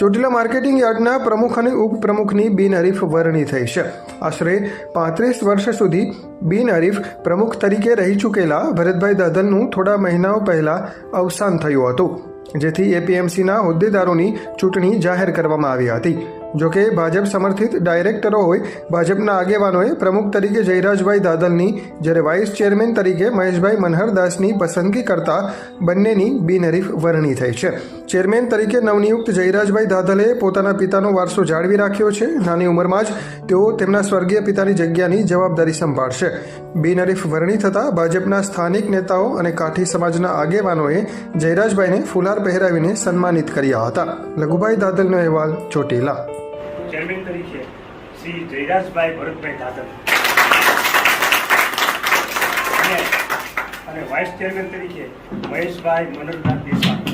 Chotila marketing યાર્ડના પ્રમુખ અને ઉપપ્રમુખની બિનહરીફ વરણી થઈ છે. આશરે પાંત્રીસ વર્ષ સુધી બિનહરીફ પ્રમુખ તરીકે રહી ચૂકેલા ભરતભાઈ દાદલનું થોડા મહિનાઓ પહેલા અવસાન થયું હતું, જેથી એપીએમસીના હોદ્દેદારોની ચૂંટણી જાહેર કરવામાં આવી હતી. જોકે ભાજપ સમર્થિત ડાયરેક્ટરો હોય, ભાજપના આગેવાનોએ પ્રમુખ તરીકે જયરાજભાઈ દાદલની, જ્યારે વાઇસ ચેરમેન તરીકે મહેશભાઈ મનહરદાસની પસંદગી કરતા બંનેની બિનહરીફ વરણી થઈ છે. ચેરમેન તરીકે નવનિયુક્ત જયરાજભાઈ દાદલે પોતાના પિતાનો વારસો જાળવી રાખ્યો છે. નાની ઉંમરમાં જ તેઓ તેમના સ્વર્ગીય પિતાની જગ્યાની જવાબદારી સંભાળશે. બિનહરીફ વરણી થતાં ભાજપના સ્થાનિક નેતાઓ અને કાઠી સમાજના આગેવાનોએ જયરાજભાઈને ફુલાર પહેરાવીને સન્માનિત કર્યા હતા. લઘુભાઈ દાદલનો અહેવાલ ચોટીલા. ચેરમેન તરીકે શ્રી જયરાજભાઈ ભરતભાઈ દાદર અને વાઇસ ચેરમેન તરીકે મહેશભાઈ મનોજનાથ દેસાઈ.